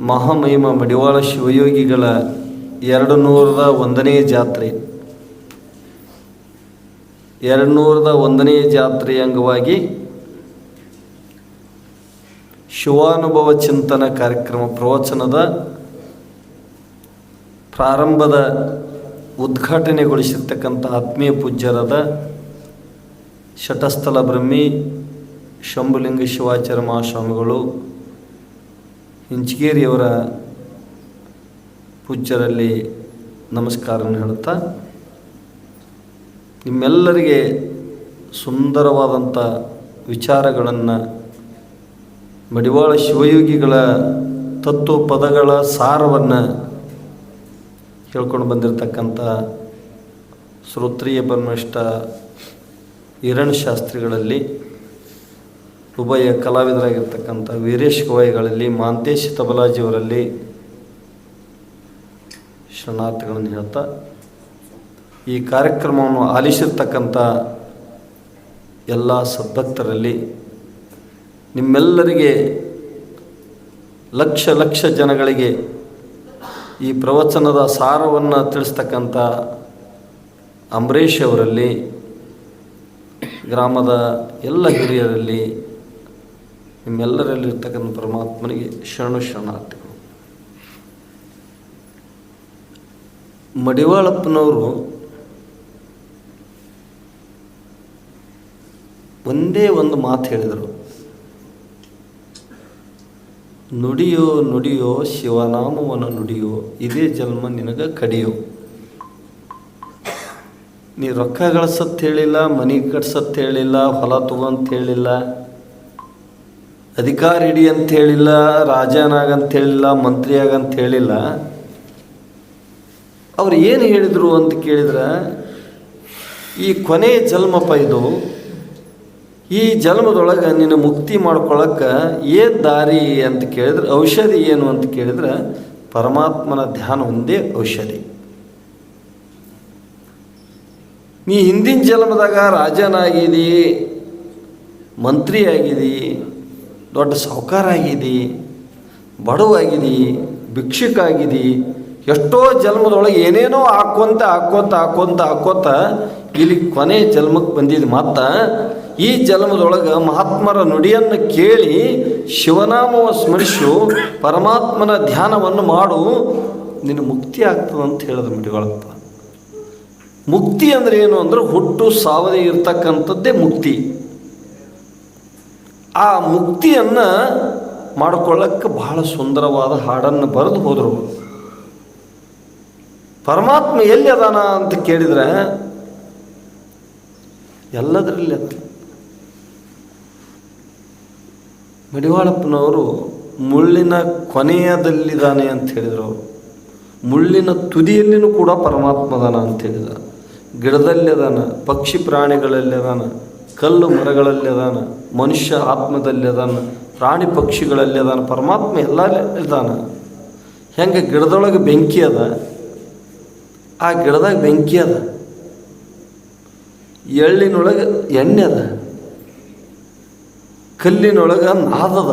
ಮಹಾಮಹಿಮ ಮಡಿವಾಳ ಶಿವಯೋಗಿಗಳ ಎರಡು ನೂರದ ಒಂದನೇ ಜಾತ್ರೆ. ಎರಡು ನೂರದ ಒಂದನೇ ಜಾತ್ರೆ ಅಂಗವಾಗಿ ಶಿವಾನುಭವ ಚಿಂತನ ಕಾರ್ಯಕ್ರಮ ಪ್ರವಚನದ ಪ್ರಾರಂಭದ ಉದ್ಘಾಟನೆಗೊಳಿಸಿರ್ತಕ್ಕಂಥ ಆತ್ಮೀಯ ಪೂಜ್ಯರಾದ ಶಟಸ್ಥಲ ಬ್ರಹ್ಮಿ, ಶಂಭುಲಿಂಗ ಶಿವಾಚಾರ್ಯ ಮಹಾಸ್ವಾಮಿಗಳು ಹಿಂಚಗೇರಿಯವರ ಪೂಜ್ಯರಲ್ಲಿ ನಮಸ್ಕಾರವನ್ನು ಹೇಳುತ್ತಾ, ನಿಮ್ಮೆಲ್ಲರಿಗೆ ಸುಂದರವಾದಂಥ ವಿಚಾರಗಳನ್ನು ಮಡಿವಾಳ ಶಿವಯೋಗಿಗಳ ತತ್ವ ಪದಗಳ ಸಾರವನ್ನು ಹೇಳ್ಕೊಂಡು ಬಂದಿರತಕ್ಕಂಥ ಶ್ರೋತ್ರಿಯ ಬ್ರಹ್ಮನಿಷ್ಠ ಹಿರಣ್ ಶಾಸ್ತ್ರಿಗಳಲ್ಲಿ ಉಭಯ ಕಲಾವಿದರಾಗಿರ್ತಕ್ಕಂಥ ವೀರೇಶ್ ಗವಾಯಿಗಳಲ್ಲಿ, ಮಾಂತೇಶ್ ತಬಲಾಜಿಯವರಲ್ಲಿ ಶರಣಾರ್ಥಿಗಳನ್ನು ಹೇಳ್ತಾ, ಈ ಕಾರ್ಯಕ್ರಮವನ್ನು ಆಲಿಸಿರ್ತಕ್ಕಂಥ ಎಲ್ಲ ಸದ್ಭಕ್ತರಲ್ಲಿ ನಿಮ್ಮೆಲ್ಲರಿಗೆ ಲಕ್ಷ ಲಕ್ಷ ಜನಗಳಿಗೆ ಈ ಪ್ರವಚನದ ಸಾರವನ್ನು ತಿಳಿಸ್ತಕ್ಕಂಥ ಅಂಬರೀಷ್ ಅವರಲ್ಲಿ, ಗ್ರಾಮದ ಎಲ್ಲ ಹಿರಿಯರಲ್ಲಿ ನಿಮ್ಮೆಲ್ಲರಲ್ಲಿರ್ತಕ್ಕಂಥ ಪರಮಾತ್ಮನಿಗೆ ಶರಣು ಶರಣಾರ್ಥಿಗಳು. ಮಡಿವಾಳಪ್ಪನವರು ಒಂದೇ ಒಂದು ಮಾತು ಹೇಳಿದರು. ನುಡಿಯೋ ನುಡಿಯೋ ಶಿವನಾಮವನ್ನು ನುಡಿಯೋ, ಇದೇ ಜನ್ಮ ನಿನಗೆ ಕಡಿಯೋ. ನೀ ರೊಕ್ಕ ಗಳಿಸತ್ ಹೇಳಿಲ್ಲ, ಮನೆ ಕಟ್ಸತ್ ಹೇಳಿಲ್ಲ, ಹೊಲ ತಗೊಂತ ಹೇಳಿಲ್ಲ ಅಧಿಕಾರ ಇಡಿ ಅಂತ ಹೇಳಿಲ್ಲ ರಾಜನಾಗಂತ ಹೇಳಿಲ್ಲ ಮಂತ್ರಿ ಆಗಂತ ಹೇಳಿಲ್ಲ ಅವ್ರು ಏನು ಹೇಳಿದರು ಅಂತ ಕೇಳಿದ್ರೆ, ಈ ಕೊನೆ ಜನ್ಮಪ್ಪ ಇದು, ಈ ಜನ್ಮದೊಳಗೆ ನಿನ್ನ ಮುಕ್ತಿ ಮಾಡ್ಕೊಳಕ್ಕೆ ಏನು ದಾರಿ ಅಂತ ಕೇಳಿದ್ರೆ, ಔಷಧಿ ಏನು ಅಂತ ಕೇಳಿದ್ರೆ, ಪರಮಾತ್ಮನ ಧ್ಯಾನ ಒಂದೇ ಔಷಧಿ. ನೀ ಹಿಂದಿನ ಜನ್ಮದಾಗ ರಾಜನಾಗಿದ್ದೀ ಮಂತ್ರಿ ಆಗಿದಿ ದೊಡ್ಡ ಸಾಹುಕಾರ ಆಗಿದೆ ಬಡವಾಗಿದೆ ಭಿಕ್ಷುಕ ಎಷ್ಟೋ ಜನ್ಮದೊಳಗೆ ಏನೇನೋ ಹಾಕ್ಕೊಂತ ಹಾಕ್ಕೊಂತ ಹಾಕ್ಕೊಂತ ಹಾಕ್ಕೊತ ಇಲ್ಲಿ ಕೊನೆ ಜನ್ಮಕ್ಕೆ ಬಂದಿದ್ದು ಮತ್ತು ಈ ಜನ್ಮದೊಳಗೆ ಮಹಾತ್ಮರ ನುಡಿಯನ್ನು ಕೇಳಿ ಶಿವನಾಮವ ಸ್ಮರಿಸು, ಪರಮಾತ್ಮನ ಧ್ಯಾನವನ್ನು ಮಾಡು, ನಿನ್ನ ಮುಕ್ತಿ ಆಗ್ತದೆ ಅಂತ ಹೇಳಿದ್ರು ಮಿಡಿಗಳಪ್ಪ ಮುಕ್ತಿ ಅಂದರೆ ಏನು? ಅಂದ್ರೆ ಹುಟ್ಟು ಸಾವದೇ ಇರ್ತಕ್ಕಂಥದ್ದೇ ಮುಕ್ತಿ. ಆ ಮುಕ್ತಿಯನ್ನು ಮಾಡಿಕೊಳ್ಳಕ್ಕೆ ಬಹಳ ಸುಂದರವಾದ ಹಾಡನ್ನು ಬರೆದು ಹೋದರು. ಪರಮಾತ್ಮ ಎಲ್ಲಿ ಅದಾನ ಅಂತ ಕೇಳಿದರೆ, ಎಲ್ಲದರಲ್ಲಿ ಅತ್ತ ಮಡಿವಾಳಪ್ಪನವರು ಮುಳ್ಳಿನ ಕೊನೆಯದಲ್ಲಿದ್ದಾನೆ ಅಂತ ಹೇಳಿದರು. ಅವರು ಮುಳ್ಳಿನ ತುದಿಯಲ್ಲಿನೂ ಕೂಡ ಪರಮಾತ್ಮದಾನ ಅಂತ ಹೇಳಿದ ಗಿಡದಲ್ಲಿ ಅದಾನ, ಪಕ್ಷಿ ಪ್ರಾಣಿಗಳಲ್ಲಿ ಅದಾನ. ಕಲ್ಲು ಮರಗಳಲ್ಲಿ ಅದಾನ, ಮನುಷ್ಯ ಆತ್ಮದಲ್ಲಿ ಅದಾನ, ಪ್ರಾಣಿ ಪಕ್ಷಿಗಳಲ್ಲಿ ಅದಾನ, ಪರಮಾತ್ಮ ಎಲ್ಲ ಇದ್ದಾನ ಹೆಂಗೆ ಗಿಡದೊಳಗೆ ಬೆಂಕಿ ಅದ, ಆ ಗಿಡದಾಗ ಬೆಂಕಿ ಅದ. ಎಳ್ಳಿನೊಳಗೆ ಎಣ್ಣೆ ಅದ. ಕಲ್ಲಿನೊಳಗೆ ನಾದದ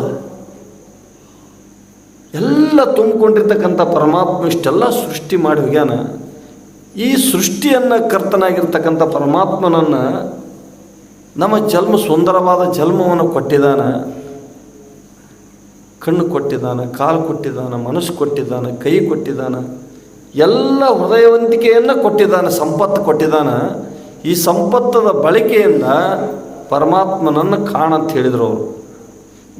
ಎಲ್ಲ ತುಂಬಿಕೊಂಡಿರ್ತಕ್ಕಂಥ ಪರಮಾತ್ಮ ಇಷ್ಟೆಲ್ಲ ಸೃಷ್ಟಿ ಮಾಡಿ ಹೋಗ್ಯಾನ. ಈ ಸೃಷ್ಟಿಯನ್ನು ಕರ್ತನಾಗಿರ್ತಕ್ಕಂಥ ಪರಮಾತ್ಮನನ್ನು ನಮ್ಮ ಜನ್ಮ ಸುಂದರವಾದ ಜನ್ಮವನ್ನು ಕೊಟ್ಟಿದ್ದಾನೆ. ಕಣ್ಣು ಕೊಟ್ಟಿದ್ದಾನೆ, ಕಾಲು ಕೊಟ್ಟಿದ್ದಾನೆ, ಮನಸ್ಸು ಕೊಟ್ಟಿದ್ದಾನೆ, ಕೈ ಕೊಟ್ಟಿದ್ದಾನೆ, ಎಲ್ಲ ಹೃದಯವಂತಿಕೆಯನ್ನು ಕೊಟ್ಟಿದ್ದಾನೆ, ಸಂಪತ್ತು ಕೊಟ್ಟಿದಾನ ಈ ಸಂಪತ್ತದ ಬಳಕೆಯಿಂದ ಪರಮಾತ್ಮನನ್ನು ಕಾಣಂತ ಹೇಳಿದರು ಅವರು.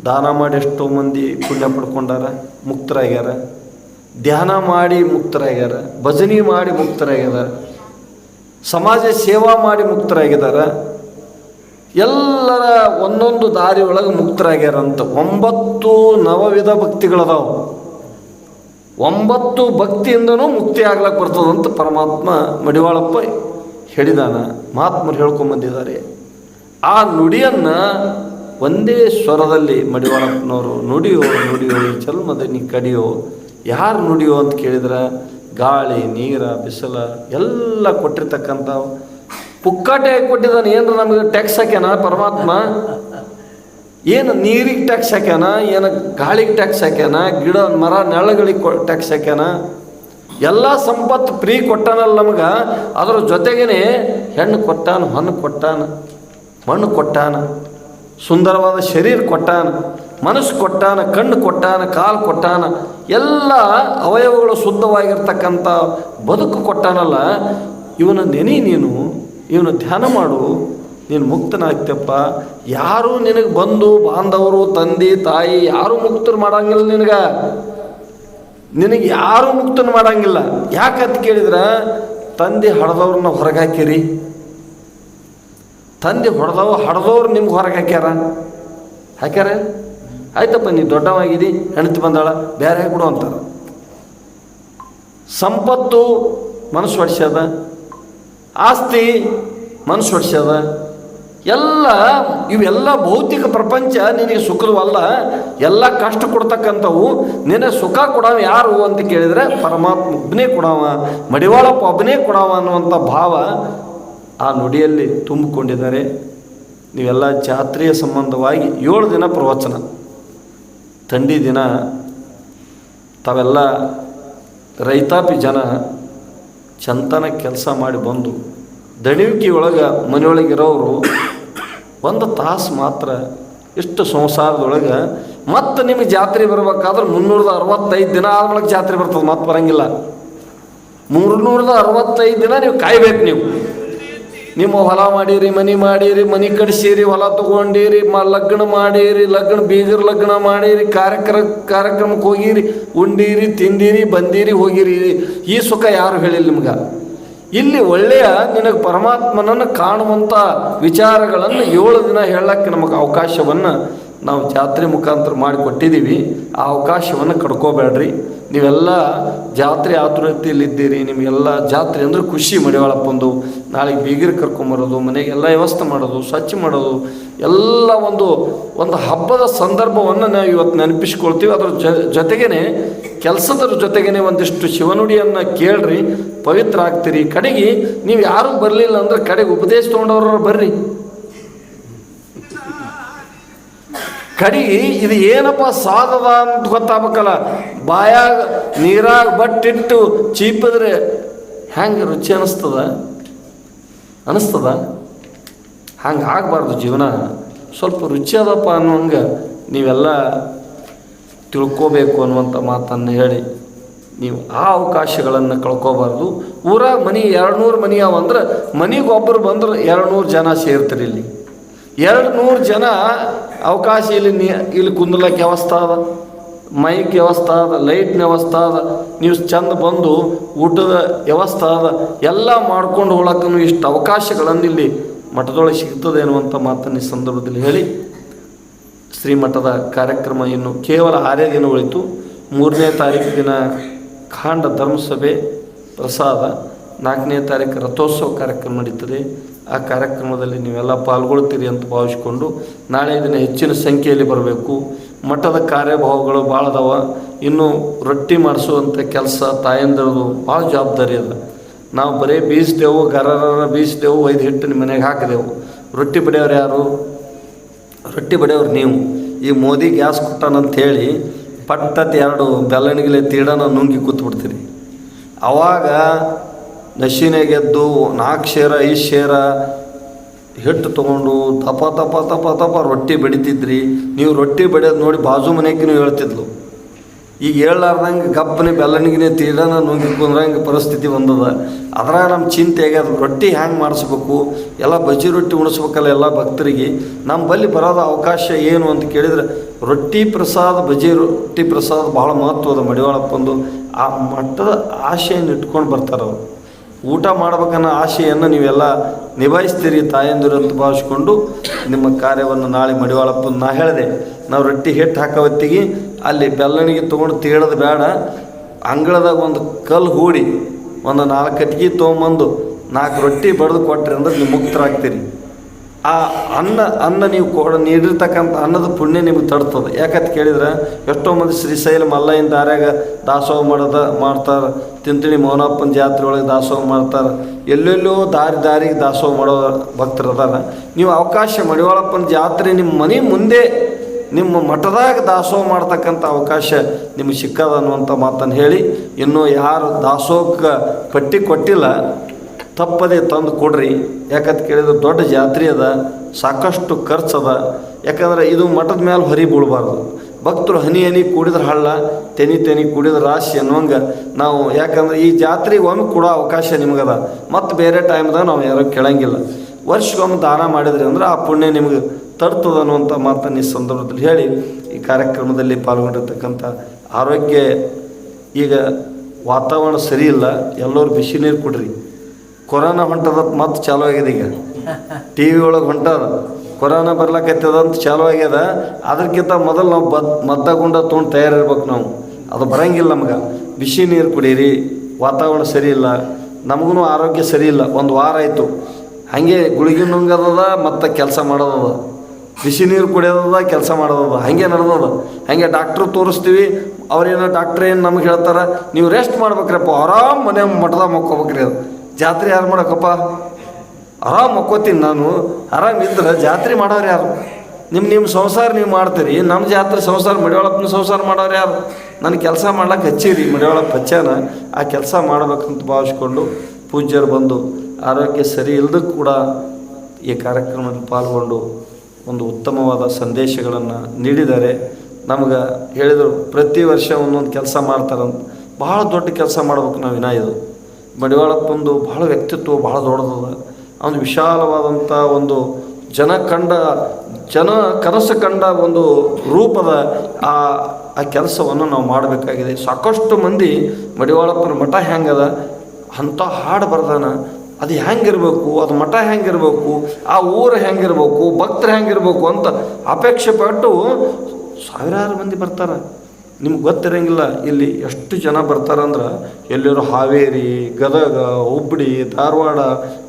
ದಾನ ಮಾಡಿ ಎಷ್ಟೋ ಮಂದಿ ಪುಣ್ಯ ಪಡ್ಕೊಂಡಾರ, ಮುಕ್ತರಾಗ್ಯಾರ. ಧ್ಯಾನ ಮಾಡಿ ಮುಕ್ತರಾಗ್ಯಾರ, ಭಜನೆ ಮಾಡಿ ಮುಕ್ತರಾಗ್ಯಾರ. ಸಮಾಜ ಸೇವಾ ಮಾಡಿ ಮುಕ್ತರಾಗಿದ್ದಾರೆ. ಎಲ್ಲರ ಒಂದೊಂದು ದಾರಿ ಒಳಗೆ ಮುಕ್ತರಾಗ್ಯಾರಂತ. ಒಂಬತ್ತು ನವವಿಧ ಭಕ್ತಿಗಳದಾವು. ಒಂಬತ್ತು ಭಕ್ತಿಯಿಂದನೂ ಮುಕ್ತಿ ಆಗ್ಲಕ್ಕೆ ಬರ್ತದಂತ ಪರಮಾತ್ಮ ಮಡಿವಾಳಪ್ಪ ಹೇಳಿದಾನ. ಮಹಾತ್ಮರು ಹೇಳ್ಕೊಂಬಂದಿದ್ದಾರೆ ಆ ನುಡಿಯನ್ನು ಒಂದೇ ಸ್ವರದಲ್ಲಿ ಮಡಿವಾಳಪ್ಪನವರು, ನುಡಿಯೋ ನುಡಿಯೋ, ಈ ಕಡಿಯೋ, ಯಾರು ನುಡಿಯೋ? ಅಂತ ಕೇಳಿದ್ರೆ. ಗಾಳಿ, ನೀರ, ಬಿಸಿಲ ಎಲ್ಲ ಕೊಟ್ಟಿರ್ತಕ್ಕಂಥವು. ಪುಕ್ಕಾಟೆ ಕೊಟ್ಟಿದ್ದಾನೆ, ಏನ್ರ ನಮಗೆ ಟ್ಯಾಕ್ಸ್ ಹಾಕ್ಯಾನ ಪರಮಾತ್ಮ? ಏನು ನೀರಿಗೆ ಟ್ಯಾಕ್ಸ್ ಹಾಕ್ಯಾನ, ಏನು ಗಾಳಿಗೆ ಟ್ಯಾಕ್ಸ್ ಹಾಕ್ಯಾನ, ಗಿಡ, ಮರ ನೆಳಗಳಿಗೆ ಟ್ಯಾಕ್ಸ್ ಹಾಕ್ಯಾನ? ಎಲ್ಲ ಸಂಪತ್ತು ಫ್ರೀ ಕೊಟ್ಟಾನಲ್ಲ ನಮ್ಗೆ. ಅದರ ಜೊತೆಗೇನೆ ಹೆಣ್ಣು ಕೊಟ್ಟಾನ ಹಣ್ಣು ಕೊಟ್ಟಾನ, ಮಣ್ಣು ಕೊಟ್ಟಾನ, ಸುಂದರವಾದ ಶರೀರ ಕೊಟ್ಟಾನ, ಮನಸ್ಸು ಕೊಟ್ಟಾನ, ಕಣ್ಣು ಕೊಟ್ಟಾನ, ಕಾಲು ಕೊಟ್ಟಾನ, ಎಲ್ಲ ಅವಯವಗಳು ಶುದ್ಧವಾಗಿರ್ತಕ್ಕಂಥ ಬದುಕು ಕೊಟ್ಟಾನಲ್ಲ. ಇವನ ನೆನೆ ನೀನು ಇವನು ಧ್ಯಾನ ಮಾಡು, ನೀನು ಮುಕ್ತನಾಗ್ತಪ್ಪ ಯಾರೂ ನಿನಗೆ ಬಂದು ಬಾಂಧವರು, ತಂದೆ, ತಾಯಿ, ಯಾರೂ ಮುಕ್ತರು ಮಾಡಂಗಿಲ್ಲ ನಿನಗೆ? ನಿನಗೆ ಯಾರೂ ಮುಕ್ತನ ಮಾಡಂಗಿಲ್ಲ? ಯಾಕಂತ ಕೇಳಿದ್ರೆ, ತಂದೆ ಹಡ್ದವ್ರನ್ನ ಹೊರಗೆ ಹಾಕಿರಿ ತಂದೆ ಹೊಡೆದವ, ಹಡ್ದವ್ರು ನಿಮ್ಗೆ ಹೊರಗೆ ಹಾಕ್ಯಾರ? ಹಾಕ್ಯಾರ? ಆಯ್ತಪ್ಪ, ನೀ ದೊಡ್ಡವಾಗಿದಿ ಹೆಣ್ತಿ ಬಂದಾಳ ಬೇರೆ ಹಾಕ್ಬಿಡು ಅಂತ ಸಂಪತ್ತು ಮನಸ್ಸು ಹೊಡ್ಸ್ಯದ ಆಸ್ತಿ ಮನಸ್ಸು ಹೊಡ್ಸ್ಯದ ಎಲ್ಲ, ಇವೆಲ್ಲ ಭೌತಿಕ ಪ್ರಪಂಚ ನಿನಗೆ ಸುಖದವಲ್ಲ ಎಲ್ಲ ಕಷ್ಟ ಕೊಡ್ತಕ್ಕಂಥವು ನಿನ್ನ ಸುಖ ಕೊಡವ ಯಾರು ಅಂತ ಕೇಳಿದರೆ ಪರಮಾತ್ಮ ಒಬ್ಬನೇ ಕೊಡವ, ಮಡಿವಾಳಪ್ಪ ಒಬ್ಬನೇ ಕೊಡವ ಅನ್ನುವಂಥ ಭಾವ ಆ ನುಡಿಯಲ್ಲಿ ತುಂಬಿಕೊಂಡಿದ್ದಾರೆ. ನೀವೆಲ್ಲ ಜಾತ್ರೆಯ ಸಂಬಂಧವಾಗಿ ಏಳು ದಿನ ಪ್ರವಚನ. ಥಂಡಿ ದಿನ, ತಾವೆಲ್ಲ ರೈತಾಪಿ ಜನ ಚಂತನ ಕೆಲಸ ಮಾಡಿ ಬಂದು ದಣಿವಿಕೆ ಒಳಗೆ ಮನೆಯೊಳಗಿರೋರು ಒಂದು ತಾಸು ಮಾತ್ರ ಇಷ್ಟು ಸಂಸಾರದೊಳಗೆ ಮತ್ತೆ ನಿಮಗೆ ಜಾತ್ರೆ ಬರ್ಬೇಕಾದ್ರೆ ಮುನ್ನೂರದ ಅರವತ್ತೈದು ದಿನ ಆದ್ಮೇಲೆ ಜಾತ್ರೆ ಬರ್ತದೆ, ಮತ್ತೆ ಬರಂಗಿಲ್ಲ. ಮೂರ್ನೂರದ ಅರವತ್ತೈದು ದಿನ ನೀವು ಕಾಯ್ಬೇಕು ನೀವು. ನಿಮ್ಮ ಹೊಲ ಮಾಡೀರಿ, ಮನೆ ಮಾಡೀರಿ, ಮನೆ ಕಟ್ಸೀರಿ, ಹೊಲ ತಗೊಂಡೀರಿ, ಮ ಲಗ್ನ ಮಾಡೀರಿ, ಲಗ್ನ ಬೀಗರ್ ಲಗ್ನ ಮಾಡೀರಿ ಕಾರ್ಯಕ್ರಮ ಕಾರ್ಯಕ್ರಮಕ್ಕೆ ಹೋಗಿರಿ, ಉಂಡೀರಿ ತಿಂದೀರಿ ಬಂದೀರಿ, ಹೋಗಿರಿ. ಈ ಸುಖ ಯಾರು ಹೇಳಿಲ್ಲ ನಿಮ್ಗೆ? ಇಲ್ಲಿ ಒಳ್ಳೆಯ ನಿನಗೆ ಪರಮಾತ್ಮನನ್ನು ಕಾಣುವಂಥ ವಿಚಾರಗಳನ್ನು ಏಳು ದಿನ ಹೇಳಕ್ಕೆ ನಮಗೆ ಅವಕಾಶವನ್ನು ನಾವು ಜಾತ್ರೆ ಮುಖಾಂತರ ಮಾಡಿಕೊಟ್ಟಿದ್ದೀವಿ ಆ ಅವಕಾಶವನ್ನು ಕಡ್ಕೋಬೇಡ್ರಿ. ನೀವೆಲ್ಲ ಜಾತ್ರೆ ಆತುರತೆಯಲ್ಲಿದ್ದೀರಿ, ನಿಮಗೆಲ್ಲ ಜಾತ್ರೆ ಅಂದ್ರೆ ಖುಷಿ ಮಡಿವಾಳಪ್ಪಂದು ನಾಳೆಗೆ ಬೀಗರು ಕರ್ಕೊಂಬರೋದು ಮನೆಗೆಲ್ಲ ವ್ಯವಸ್ಥೆ ಮಾಡೋದು, ಸ್ವಚ್ಛ ಮಾಡೋದು, ಎಲ್ಲ ಒಂದು ಒಂದು ಹಬ್ಬದ ಸಂದರ್ಭವನ್ನು ನಾವು ಇವತ್ತು ನೆನಪಿಸ್ಕೊಳ್ತೀವಿ. ಅದರ ಜೊತೆಗೇ ಕೆಲಸದ ಜೊತೆಗೇನೆ ಒಂದಿಷ್ಟು ಶಿವನುಡಿಯನ್ನು ಕೇಳ್ರಿ, ಪವಿತ್ರ ಆಗ್ತೀರಿ. ಕಡೆಗೆ ನೀವು ಯಾರೂ ಬರಲಿಲ್ಲ ಅಂದ್ರೆ ಕಡೆಗೆ ಉಪದೇಶ ತೊಗೊಂಡವ್ರು ಬರ್ರಿ. ಕಡೆಗೆ ಇದು ಏನಪ್ಪ ಸಾಧದ ಅಂತ ಗೊತ್ತಾಗಬೇಕಲ್ಲ. ಬಾಯಾಗ ನೀರಾಗ ಬಟ್ಟಿಟ್ಟು ಚೀಪಿದ್ರೆ ಹೆಂಗೆ ರುಚಿ ಅನಿಸ್ತದ? ಅನಿಸ್ತದ? ಹಂಗೆ ಆಗಬಾರ್ದು ಜೀವನ. ಸ್ವಲ್ಪ ರುಚಿ ಅದಪ್ಪ ಅನ್ನೋಂಗೆ ನೀವೆಲ್ಲ ತಿಳ್ಕೋಬೇಕು ಅನ್ನುವಂಥ ಮಾತನ್ನು ಹೇಳಿ ನೀವು ಆ ಅವಕಾಶಗಳನ್ನು ಕಳ್ಕೋಬಾರ್ದು. ಊರಾಗ ಮನೆ ಎರಡು ನೂರು ಮನೆ ಅವ ಅಂದ್ರೆ ಮನೆಗೆ ಒಬ್ಬರು ಬಂದ್ರೆ ಎರಡು ನೂರು ಜನ ಸೇರ್ತಾರೆ ಇಲ್ಲಿ. ಎರಡು ನೂರು ಜನ ಅವಕಾಶ ಇಲ್ಲಿ ನೀ, ಇಲ್ಲಿ ಕುಂದ್ಲಕ್ಕೆ ವ್ಯವಸ್ಥೆ ಅದ ಮೈಕ್ ವ್ಯವಸ್ಥೆ ಅದ ಲೈಟ್ನ ವ್ಯವಸ್ಥೆ ಅದ, ನೀವು ಚಂದ ಬಂದು ಊಟದ ವ್ಯವಸ್ಥೆ ಅದ, ಎಲ್ಲ ಮಾಡ್ಕೊಂಡು ಹೋಗಕ್ಕೂ ಇಷ್ಟು ಅವಕಾಶಗಳನ್ನು ಇಲ್ಲಿ ಮಠದೊಳಗೆ ಸಿಗ್ತದೆ ಅನ್ನುವಂಥ ಮಾತನ್ನು ಈ ಸಂದರ್ಭದಲ್ಲಿ ಹೇಳಿ. ಶ್ರೀಮಠದ ಕಾರ್ಯಕ್ರಮ ಇನ್ನು ಕೇವಲ ಆರೇ ದಿನ ಉಳಿತು. ಮೂರನೇ ತಾರೀಕು ದಿನ ಖಾಂಡ ಧರ್ಮಸಭೆ ಪ್ರಸಾದ, ನಾಲ್ಕನೇ ತಾರೀಕು ರಥೋತ್ಸವ ಕಾರ್ಯಕ್ರಮ ನಡೀತದೆ. ಆ ಕಾರ್ಯಕ್ರಮದಲ್ಲಿ ನೀವೆಲ್ಲ ಪಾಲ್ಗೊಳ್ತೀರಿ ಅಂತ ಭಾವಿಸಿಕೊಂಡು ನಾಳೆ ದಿನ ಹೆಚ್ಚಿನ ಸಂಖ್ಯೆಯಲ್ಲಿ ಬರಬೇಕು. ಮಠದ ಕಾರ್ಯಭಾವಗಳು ಭಾಳ ಅದಾವ. ಇನ್ನು ರೊಟ್ಟಿ ಮಾಡಿಸುವಂಥ ಕೆಲಸ ತಾಯಂದಿರದು ಭಾಳ ಜವಾಬ್ದಾರಿ ಅದ. ನಾವು ಬರೀ ಬೀಸ್ದೆವು ಗರರ ಬೀಸ್ದೆವು ಒಯ್ದು ಹಿಟ್ಟು ನಿಮ್ಮ ಮನೆಗೆ ಹಾಕಿದೆವು. ರೊಟ್ಟಿ ಬಡಿಯೋರು ಯಾರು? ರೊಟ್ಟಿ ಬಡಿಯೋರು ನೀವು. ಈ ಮೋದಿ ಗ್ಯಾಸ್ ಹೇಳಿ ಪಟ್ಟತ್ ಎರಡು ಬೆಲ್ಲಣಿಗೆಲೆ ತೀಡನ ನುಂಗಿ ಕೂತ್ಬಿಡ್ತೀರಿ. ಅವಾಗ ನಶಿನೆಗೆದ್ದು ನಾಲ್ಕು ಶೇರ, ಐದು ಶೇರ ಹಿಟ್ಟು ತೊಗೊಂಡು ತಪ ತಪ ತಪ ತಪ ರೊಟ್ಟಿ ಬಡಿತಿದ್ರಿ ನೀವು ರೊಟ್ಟಿ ಬಡಿಯೋದು ನೋಡಿ ಬಾಜು ಮನೆಗೂ ಹೇಳ್ತಿದ್ಲು. ಈಗ ಹೇಳಲಾರ್ದಂಗೆ ಗಪ್ಪನೆ ಬೆಲ್ಲನಿಗೆ ತೀಡನ ನುಂಗಿ ಕುಂದ್ರಂಗೆ ಪರಿಸ್ಥಿತಿ ಬಂದದ. ಅದ್ರಾಗ ನಮ್ಮ ಚಿಂತೆ ಆಗ್ಯದ, ರೊಟ್ಟಿ ಹ್ಯಾಂಗೆ ಮಾಡಿಸ್ಬೇಕು? ಎಲ್ಲ ಬಜ್ಜಿ ರೊಟ್ಟಿ ಉಣಿಸ್ಬೇಕಲ್ಲ ಎಲ್ಲ ಭಕ್ತರಿಗೆ? ನಮ್ಮ ಬಲ್ಲಿ ಬರೋದ ಅವಕಾಶ ಏನು ಅಂತ ಕೇಳಿದ್ರೆ, ರೊಟ್ಟಿ ಪ್ರಸಾದ, ಬಜ್ಜಿ ರೊಟ್ಟಿ ಪ್ರಸಾದ ಭಾಳ ಮಹತ್ವದ ಮಡಿವಾಳಪ್ಪಂದು ಆ ಮಟ್ಟದ ಆಶೆಯನ್ನು ಇಟ್ಕೊಂಡು ಬರ್ತಾರೆ ಅವರು ಊಟ ಮಾಡ್ಬೇಕನ್ನೋ ಆಶೆಯನ್ನು ನೀವೆಲ್ಲ ನಿಭಾಯಿಸ್ತೀರಿ ತಾಯಂದಿರು ಅಂತ ಭಾವಿಸ್ಕೊಂಡು ನಿಮ್ಮ ಕಾರ್ಯವನ್ನು ನಾಳೆ ಮಡಿವಾಳಪ್ಪ ನಾ ಹೇಳಿದೆ, ನಾವು ರೊಟ್ಟಿ ಹಿಟ್ಟು ಹಾಕೋ ಹೊತ್ತಿಗೆ ಅಲ್ಲಿ ಬೆಲ್ಲಣಿಗೆ ತೊಗೊಂಡು ತೀಳೋದು ಬೇಡ. ಅಂಗಳದಾಗ ಒಂದು ಕಲ್ಲು ಹೂಡಿ, ಒಂದು ನಾಲ್ಕು ಕಟ್ಗೆ ತೊಗೊಂಬಂದು ನಾಲ್ಕು ರೊಟ್ಟಿ ಬಡ್ದು ಕೊಟ್ರಿ ಅಂದ್ರೆ ನೀವು ಮುಕ್ತರಾಗ್ತೀರಿ. ಆ ಅನ್ನ ಅನ್ನ ನೀವು ಕೊಡ ನೀಡಿರ್ತಕ್ಕಂಥ ಅನ್ನದ ಪುಣ್ಯ ನಿಮಗೆ ತಡ್ತದೆ ಯಾಕಂತ ಕೇಳಿದ್ರೆ, ಎಷ್ಟೋ ಮಂದಿ ಶ್ರೀಶೈಲ ಮಲ್ಲಯ್ಯನ ದಾರ್ಯಾಗ ದಾಸೋಹ ಮಾಡೋದ, ಮಾಡ್ತಾರೆ. ತಿಂತಿಣಿ ಮೌನಪ್ಪನ ಜಾತ್ರೆ ಒಳಗೆ ದಾಸೋಹ ಮಾಡ್ತಾರೆ. ಎಲ್ಲೆಲ್ಲೋ ದಾರಿ ದಾರಿಗೆ ದಾಸೋಹ ಮಾಡೋ ಭಕ್ತರು ಅದಾರ. ನೀವು ಅವಕಾಶ ಮಡಿವಾಳಪ್ಪನ ಜಾತ್ರೆ ನಿಮ್ಮ ಮನೆ ಮುಂದೆ, ನಿಮ್ಮ ಮಠದಾಗ ದಾಸೋಹ ಮಾಡ್ತಕ್ಕಂಥ ಅವಕಾಶ ನಿಮಗೆ ಸಿಕ್ಕದ ಅನ್ನುವಂಥ ಮಾತನ್ನು ಹೇಳಿ, ಇನ್ನೂ ಯಾರು ದಾಸೋಹಕ್ಕೆ ಪಟ್ಟಿ ಕೊಟ್ಟಿಲ್ಲ ತಪ್ಪದೇ ತಂದು ಕೊಡ್ರಿ. ಯಾಕಂತ ಕೇಳಿದ್ರೆ ದೊಡ್ಡ ಜಾತ್ರೆ ಅದ, ಸಾಕಷ್ಟು ಖರ್ಚದ ಯಾಕಂದ್ರೆ ಇದು ಮಠದ ಮೇಲೆ ಹೊರಿ ಬೀಳಬಾರ್ದು. ಭಕ್ತರು ಹನಿ ಹನಿ ಕೂಡಿದ್ರೆ ಹಳ್ಳ, ತೆನಿ ತೆನಿ ಕೂಡಿದ್ರೆ ರಾಶಿ ಅನ್ನುವಂಗೆ ನಾವು ಯಾಕಂದ್ರೆ ಈ ಜಾತ್ರೆಗೆ ಒಮ್ಮೆ ಕೊಡೋ ಅವಕಾಶ ನಿಮಗದ. ಮತ್ತು ಬೇರೆ ಟೈಮ್ದಾಗ ನಾವು ಯಾರೋ ಕೇಳಂಗಿಲ್ಲ. ವರ್ಷಕ್ಕೊಮ್ಮೆ ದಾನ ಮಾಡಿದ್ರಿ ಅಂದ್ರೆ ಆ ಪುಣ್ಯ ನಿಮಗೆ ತರ್ತದ ಅನ್ನುವಂಥ ಮಾತನ್ನು ಈ ಸಂದರ್ಭದಲ್ಲಿ ಹೇಳಿ ಈ ಕಾರ್ಯಕ್ರಮದಲ್ಲಿ ಪಾಲ್ಗೊಂಡಿರ್ತಕ್ಕಂಥ ಆರೋಗ್ಯ ಈಗ ವಾತಾವರಣ ಸರಿ ಇಲ್ಲ, ಎಲ್ಲರೂ ಬಿಸಿ ನೀರು ಕುಡ್ರಿ. ಕೊರೋನಾ ಹೊಂಟದಂತ ಮತ್ತೆ ಚಾಲು ಆಗಿದೆ ಈಗ. ಟಿ ವಿ ಒಳಗೆ ಹೊಂಟದ ಕೊರೋನಾ ಬರ್ಲಾಕತ್ತದಂತ ಚಾಲು ಆಗ್ಯದ. ಅದಕ್ಕಿಂತ ಮೊದಲು ನಾವು ಬದ್ ಮದ್ದ ಗುಂಡ ತೊಗೊಂಡು ತಯಾರಿರ್ಬೇಕು ನಾವು. ಅದು ಬರಂಗಿಲ್ಲ ನಮ್ಗೆ. ಬಿಸಿ ನೀರು ಕುಡೀರಿ, ವಾತಾವರಣ ಸರಿ ಇಲ್ಲ ನಮಗೂ ಆರೋಗ್ಯ ಸರಿ ಇಲ್ಲ, ಒಂದು ವಾರ ಆಯಿತು. ಹಾಗೆ ಗುಳಿಗೆ ನುಂಗದದ ಮತ್ತು ಕೆಲಸ ಮಾಡೋದದ. ಬಿಸಿ ನೀರು ಕುಡಿಯೋದದ ಕೆಲಸ ಮಾಡೋದದ. ಹಾಗೆ ನಡೆದದ. ಹಾಗೆ ಡಾಕ್ಟ್ರು ತೋರಿಸ್ತೀವಿ, ಅವ್ರೇನೋ ಡಾಕ್ಟ್ರ್ ಏನು ನಮ್ಗೆ ಹೇಳ್ತಾರೆ, ನೀವು ರೆಸ್ಟ್ ಮಾಡ್ಬೇಕ್ರಪ್ಪ, ಆರಾಮ್ ಮನೆ ಮಠದಾಗ ಮಕ್ಕೋಬೇಕ್ರಿ ಅದು. ಜಾತ್ರೆ ಯಾರು ಮಾಡೋಕಪ್ಪ? ಆರಾಮ್ ಮಕ್ಕೋತೀನಿ ನಾನು. ಆರಾಮ್ ಇದ್ರೆ ಜಾತ್ರೆ ಮಾಡೋರು ಯಾರು? ನಿಮ್ಮ ನಿಮ್ಮ ಸಂಸಾರ ನೀವು ಮಾಡ್ತೀರಿ. ನಮ್ಮ ಜಾತ್ರೆ ಸಂಸಾರ ಮಡಿವಾಳಪ್ಪನ ಸಂಸಾರ ಮಾಡೋರು ಯಾರು? ನನ್ನ ಕೆಲಸ ಮಾಡ್ಲಿಕ್ಕೆ ಹಚ್ಚಿರಿ ಮಡಿವಾಳಪ್ಪ ಹಚ್ಚಾನ ಆ ಕೆಲಸ ಮಾಡ್ಬೇಕಂತ ಭಾವಿಸ್ಕೊಂಡು ಪೂಜ್ಯರು ಬಂದು ಆರೋಗ್ಯ ಸರಿ ಇಲ್ಲದಕ್ಕೂ ಕೂಡ ಈ ಕಾರ್ಯಕ್ರಮದಲ್ಲಿ ಪಾಲ್ಗೊಂಡು ಒಂದು ಉತ್ತಮವಾದ ಸಂದೇಶಗಳನ್ನು ನೀಡಿದ್ದಾರೆ. ನಮ್ಗೆ ಹೇಳಿದರು ಪ್ರತಿ ವರ್ಷ ಒಂದೊಂದು ಕೆಲಸ ಮಾಡ್ತಾರಂತ. ಭಾಳ ದೊಡ್ಡ ಕೆಲಸ ಮಾಡ್ಬೇಕು ನಾವು ವಿನಾಯದು ಮಡಿವಾಳಪ್ಪಂದು ಬಹಳ ವ್ಯಕ್ತಿತ್ವ ಬಹಳ ದೊಡ್ಡದದ. ಅವನು ವಿಶಾಲವಾದಂಥ ಒಂದು ಜನ ಕಂಡ, ಜನ ಕನಸು ಕಂಡ ಒಂದು ರೂಪದ ಆ ಆ ಕೆಲಸವನ್ನು ನಾವು ಮಾಡಬೇಕಾಗಿದೆ. ಸಾಕಷ್ಟು ಮಂದಿ ಮಡಿವಾಳಪ್ಪನ ಮಠ ಹೆಂಗದ? ಅಂಥ ಹಾಡು ಬರ್ದಾನ. ಅದು ಹೆಂಗಿರಬೇಕು? ಅದು ಮಠ ಹೆಂಗಿರಬೇಕು? ಆ ಊರು ಹೆಂಗಿರಬೇಕು? ಭಕ್ತರು ಹೆಂಗಿರಬೇಕು ಅಂತ ಅಪೇಕ್ಷೆ ಪಟ್ಟು ಸಾವಿರಾರು ಮಂದಿ ಬರ್ತಾರೆ. ನಿಮ್ಗೆ ಗೊತ್ತಿರಂಗಿಲ್ಲ ಇಲ್ಲಿ ಎಷ್ಟು ಜನ ಬರ್ತಾರಂದ್ರೆ ಎಲ್ಲಿರೋ ಹಾವೇರಿ, ಗದಗ ಹುಬ್ಬಳ್ಳಿ ಧಾರವಾಡ,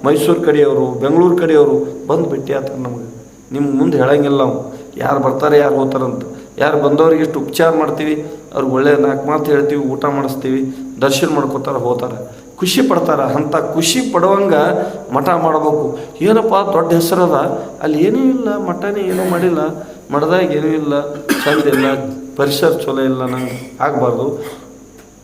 ಮೈಸೂರು ಕಡೆಯವರು, ಬೆಂಗಳೂರು ಕಡೆಯವರು ಬಂದು ಭೇಟಿ ಆತಾರೆ ನಮಗೆ. ನಿಮ್ಮ ಮುಂದೆ ಹೇಳಂಗಿಲ್ಲ ನಾವು ಯಾರು ಬರ್ತಾರೆ, ಯಾರು ಹೋಗ್ತಾರಂತ ಯಾರು ಬಂದವ್ರಿಗೆ ಎಷ್ಟು ಉಪಚಾರ ಮಾಡ್ತೀವಿ, ಅವ್ರಿಗೆ ಒಳ್ಳೆ ನಾಲ್ಕು ಮಾತು ಹೇಳ್ತೀವಿ, ಊಟ ಮಾಡಿಸ್ತೀವಿ, ದರ್ಶನ ಮಾಡ್ಕೋತಾರೆ, ಹೋಗ್ತಾರೆ. ಖುಷಿ ಪಡ್ತಾರೆ. ಅಂಥ ಖುಷಿ ಪಡುವಂಗೆ ಮಠ ಮಾಡಬೇಕು. ಏನಪ್ಪ ದೊಡ್ಡ ಹೆಸರದ ಅಲ್ಲಿ ಏನೂ ಇಲ್ಲ, ಮಠನೇ ಏನೂ ಮಾಡಿಲ್ಲ, ಮಠದಾಗ ಏನೂ ಇಲ್ಲ, ಚಂದ ಇಲ್ಲ. ಪರಿಸರ ಚಲೋ ಇಲ್ಲ ನಂಗೆ ಆಗಬಾರ್ದು.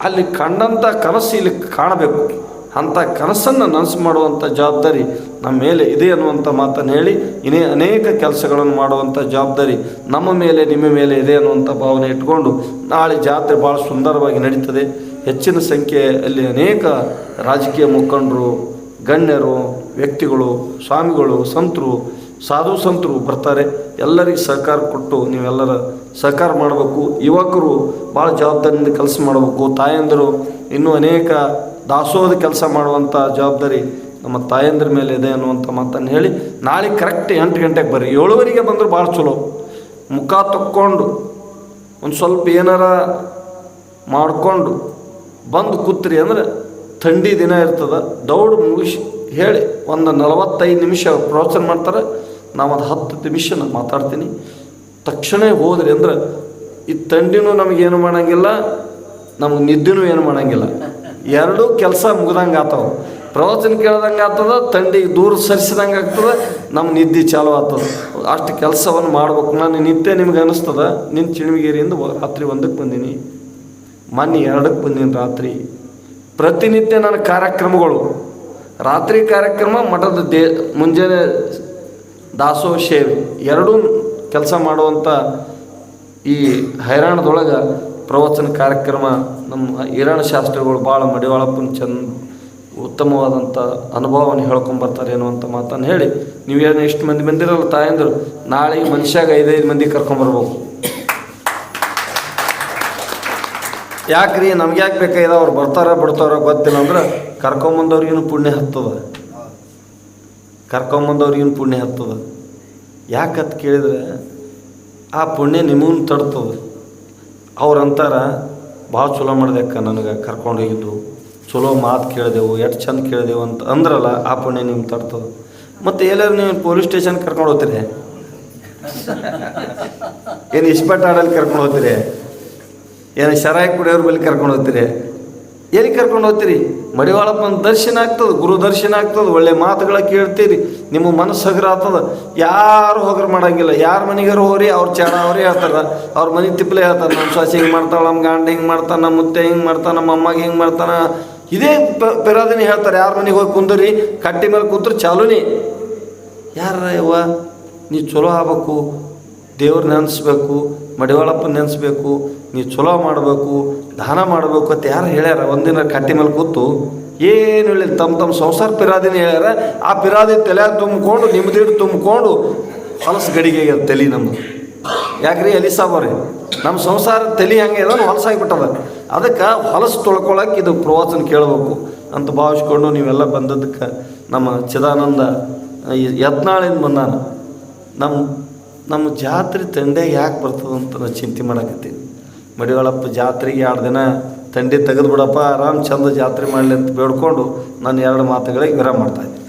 ಅಲ್ಲಿ ಕಂಡಂಥ ಕನಸು ಇಲ್ಲಿ ಕಾಣಬೇಕು. ಅಂಥ ಕನಸನ್ನು ನನಸು ಮಾಡುವಂಥ ಜವಾಬ್ದಾರಿ ನಮ್ಮ ಮೇಲೆ ಇದೆ ಅನ್ನುವಂಥ ಮಾತನ್ನು ಹೇಳಿ, ಇನ್ನೇ ಅನೇಕ ಕೆಲಸಗಳನ್ನು ಮಾಡುವಂಥ ಜವಾಬ್ದಾರಿ ನಮ್ಮ ಮೇಲೆ, ನಿಮ್ಮ ಮೇಲೆ ಇದೆ ಅನ್ನುವಂಥ ಭಾವನೆ ಇಟ್ಕೊಂಡು ನಾಳೆ ಜಾತ್ರೆ ಭಾಳ ಸುಂದರವಾಗಿ ನಡೀತದೆ. ಹೆಚ್ಚಿನ ಸಂಖ್ಯೆಯಲ್ಲಿ ಅನೇಕ ರಾಜಕೀಯ ಮುಖಂಡರು, ಗಣ್ಯರು, ವ್ಯಕ್ತಿಗಳು, ಸ್ವಾಮಿಗಳು, ಸಂತರು ಸಾಧು ಸಂತರು ಬರ್ತಾರೆ. ಎಲ್ಲರಿಗೆ ಸಹಕಾರ ಕೊಟ್ಟು ನೀವೆಲ್ಲರ ಸಹಕಾರ ಮಾಡಬೇಕು. ಯುವಕರು ಭಾಳ ಜವಾಬ್ದಾರಿಯಿಂದ ಕೆಲಸ ಮಾಡಬೇಕು. ತಾಯಂದಿರು ಇನ್ನೂ ಅನೇಕ ದಾಸೋಹದ ಕೆಲಸ ಮಾಡುವಂಥ ಜವಾಬ್ದಾರಿ ನಮ್ಮ ತಾಯಂದ್ರ ಮೇಲೆ ಇದೆ ಅನ್ನುವಂಥ ಮಾತನ್ನು ಹೇಳಿ, ನಾಳೆ ಕರೆಕ್ಟ್ ಎಂಟು ಗಂಟೆಗೆ ಬರ್ರಿ. ಏಳುವರಿಗೆ ಬಂದ್ರೆ ಭಾಳ ಚಲೋ. ಮುಖ ತಕ್ಕೊಂಡು ಒಂದು ಸ್ವಲ್ಪ ಏನಾರ ಮಾಡಿಕೊಂಡು ಬಂದು ಕೂತ್ರಿ ಅಂದ್ರೆ ಥಂಡಿ ದಿನ ಇರ್ತದೆ. ದೌಡ್ ಮುಗಿಸಿ ಹೇಳಿ, ಒಂದು ನಲವತ್ತೈದು ನಿಮಿಷ ಪ್ರವಚನ ಮಾಡ್ತಾರೆ. ನಾವು ಅದು ಹತ್ತು ನಿಮಿಷ ನಾನು ಮಾತಾಡ್ತೀನಿ. ತಕ್ಷಣ ಹೋದ್ರಿ ಅಂದ್ರೆ ಈ ತಂಡಿನೂ ನಮಗೇನು ಮಾಡೋಂಗಿಲ್ಲ, ನಮಗೆ ನಿದ್ದೆನೂ ಏನು ಮಾಡೋಂಗಿಲ್ಲ. ಎರಡೂ ಕೆಲಸ ಮುಗ್ದಂಗೆ ಆತಾವ. ಪ್ರವಚನ ಕೇಳ್ದಂಗೆ ಆಗ್ತದ ತಂಡಿಗೆ ದೂರ ಸರಿಸಿದಂಗೆ ಆಗ್ತದೆ ನಮ್ಮ ನಿದ್ದೆ ಚಾಲು ಆಗ್ತದೆ. ಅಷ್ಟು ಕೆಲಸವನ್ನು ಮಾಡ್ಬೇಕು. ನಾನು ನಿತ್ಯ ನಿಮ್ಗೆ ಅನ್ನಿಸ್ತದೆ ನಿನ್ನ ಚಿಣಿಗೇರಿಯಿಂದ ರಾತ್ರಿ ಒಂದಕ್ಕೆ ಬಂದೀನಿ. ಮೊನ್ನೆ ಎರಡಕ್ಕೆ ಬಂದೀನಿ ರಾತ್ರಿ. ಪ್ರತಿನಿತ್ಯ ನನ್ನ ಕಾರ್ಯಕ್ರಮಗಳು. ರಾತ್ರಿ ಕಾರ್ಯಕ್ರಮ ಮಠದ ದೇ ಮುಂಜಾನೆ ದಾಸೋಹ ಸೇವೆ ಎರಡೂ ಕೆಲಸ ಮಾಡುವಂಥ ಈ ಹೈರಾಣದೊಳಗೆ ಪ್ರವಚನ ಕಾರ್ಯಕ್ರಮ ನಮ್ಮ ಹೈರಾಣ ಶಾಸ್ತ್ರಿಗಳು ಭಾಳ ಮಡಿವಾಳಪ್ಪನ ಚಂದ ಉತ್ತಮವಾದಂಥ ಅನುಭವವನ್ನು ಹೇಳ್ಕೊಂಬರ್ತಾರೆ ಅನ್ನುವಂಥ ಮಾತನ್ನು ಹೇಳಿ ನೀವೇನು ಇಷ್ಟು ಮಂದಿ ಬಂದಿರಲ್ಲ ತಾಯಂದರು, ನಾಳೆ ಮನುಷ್ಯಾಗ ಐದೈದು ಮಂದಿ ಕರ್ಕೊಂಬರ್ಬೇಕು. ಯಾಕ್ರಿ ನಮ್ಗೆ ಯಾಕೆ ಬೇಕಾಗಿದೆ ಅವ್ರು ಬರ್ತಾರ ಬಿಡ್ತಾರ ಗೊತ್ತಿಲ್ಲ ಅಂದ್ರೆ ಕರ್ಕೊಂಬಂದವ್ರಿಗೂ ಪುಣ್ಯ ಹತ್ತದ. ಕರ್ಕೊಂಬಂದವ್ರಿಗಿನ ಪುಣ್ಯ ಹತ್ತದ ಯಾಕತ್ತು ಕೇಳಿದ್ರೆ, ಆ ಪುಣ್ಯ ನಿಮ್ಮನ್ನು ತಡ್ತದ ಅವ್ರಂತಾರ ಭಾಳ ಚಲೋ ಮಾಡ್ದಕ್ಕ ನನಗೆ, ಕರ್ಕೊಂಡು ಹೋಗಿದ್ದು. ಚಲೋ ಮಾತು ಕೇಳಿದೆವು, ಎಷ್ಟು ಚಂದ ಕೇಳಿದೆವು ಅಂತ ಅಂದ್ರಲ್ಲ, ಆ ಪುಣ್ಯ ನಿಮ್ಗೆ ತಡ್ತದ ಮತ್ತು ಎಲ್ಲರೂ ನೀವು ಪೊಲೀಸ್ ಸ್ಟೇಷನ್ ಕರ್ಕೊಂಡು ಹೋಗ್ತೀರಿ? ಏನು ಇಷ್ಟಪಟ್ಟ ಆಡಲ್ಲಿ ಕರ್ಕೊಂಡು ಹೋಗ್ತೀರಿ? ಏನು ಶರಾಯಿ ಕುಡಿಯೋರ ಬಳಿ ಕರ್ಕೊಂಡು ಹೋಗ್ತೀರಿ? ಎಲ್ಲಿ ಕರ್ಕೊಂಡು ಹೋಗ್ತೀರಿ? ಮಡಿವಾಳಪ್ಪನ ದರ್ಶನ ಆಗ್ತದೆ, ಗುರು ದರ್ಶನ ಆಗ್ತದೆ, ಒಳ್ಳೆ ಮಾತುಗಳ ಕೇಳ್ತೀರಿ, ನಿಮ್ಮ ಮನಸ್ಸು ಹಗರ ಆಗ್ತದ. ಯಾರು ಹೋಗ್ರ ಮಾಡಂಗಿಲ್ಲ, ಯಾರ ಮನೆಗಾರು ಹೋಗ್ರಿ, ಅವ್ರ ಚಾಡ ಅವ್ರೇ ಹೇಳ್ತಾರೆ. ಅವ್ರ ಮನೆ ತಿಪ್ಪಲೆ ಹೇಳ್ತಾರೆ, ನಮ್ಮ ಸೊಸೆ ಹಿಂಗೆ ಮಾಡ್ತಾಳೆ, ನಮ್ಮ ಗಂಡ ಹಿಂಗೆ ಮಾಡ್ತಾನೆ, ನಮ್ಮ ಮುತ್ತೆ ಹಿಂಗೆ ಮಾಡ್ತಾನೆ, ನಮ್ಮ ಅಮ್ಮಗೆ ಹಿಂಗೆ ಮಾಡ್ತಾನೆ. ಇದೇ ಪೆರಾದಿನಿ ಹೇಳ್ತಾರೆ, ಯಾರ ಮನೆಗೆ ಹೋಗಿ ಕುಂದ್ರಿ, ಕಟ್ಟಿ ಮೇಲೆ ಕೂತ್ರು ಚಾಲುನಿ. ಯಾರ ಯವ್ವ ನೀ ಚಲೋ ಆಗ್ಬೇಕು, ದೇವ್ರ ನೆನೆಸ್ಬೇಕು ಮಡಿವಾಳಪ್ಪ ನೆನೆಸ್ಬೇಕು ನೀ ಚಲೋ ಮಾಡಬೇಕು, ದಾನ ಮಾಡಬೇಕು ಅಂತ ಯಾರು ಹೇಳ್ಯಾರ? ಒಂದಿನ ಕಟ್ಟಿ ಮೇಲೆ ಕೂತು, ಏನು ಹೇಳಿಲ್ಲ ತಮ್ಮ ತಮ್ಮ ಸಂಸಾರ ಪಿರಾದಿನ ಹೇಳ್ಯಾರ. ಆ ಪಿರಾದಿ ತಲೆ ತುಂಬಿಕೊಂಡು ನಿಮ್ದಿಟ್ಟು ತುಂಬಿಕೊಂಡು, ಹೊಲಸು ಗಡಿಗೆ ತಲೆ ನಮ್ಮದು ಯಾಕ್ರಿ ಎಲಿ ಸಾಬಾರಿ ನಮ್ಮ ಸಂಸಾರ ತಲೆ ಹಂಗೆ ಅದ ಹೊಲಸಾಗಿಬಿಟ್ಟದ ಅದಕ್ಕೆ ಹೊಲಸು ತೊಳ್ಕೊಳಕ್ಕೆ ಇದು ಪ್ರವಚನ ಕೇಳಬೇಕು ಅಂತ ಭಾವಿಸ್ಕೊಂಡು ನೀವೆಲ್ಲ ಬಂದದ್ದಕ್ಕೆ ನಮ್ಮ ಚಿದಾನಂದ ಯತ್ನಾಳಿಂದ ಬಂದಾನ. ನಮ್ಮ ನಮ್ಮ ಜಾತ್ರೆ ತಂಡೆ ಯಾಕೆ ಬರ್ತದಂತ ಚಿಂತೆ ಮಾಡಕತ್ತೀನಿ ಮಡಿವಾಳಪ್ಪ ಜಾತ್ರೆಗೆ ಎರಡು ದಿನ ತಂಡಿ ತೆಗೆದು ಬಿಡಪ್ಪ ಆರಾಮ್ ಚಂದ ಜಾತ್ರೆ ಮಾಡಲಿ ಅಂತ ಬೇಡ್ಕೊಂಡು ನಾನು ಎರಡು ಮಾತುಗಳಿಗೆ ವಿರಾಮ ಮಾಡ್ತಾಯಿದ್ದೆ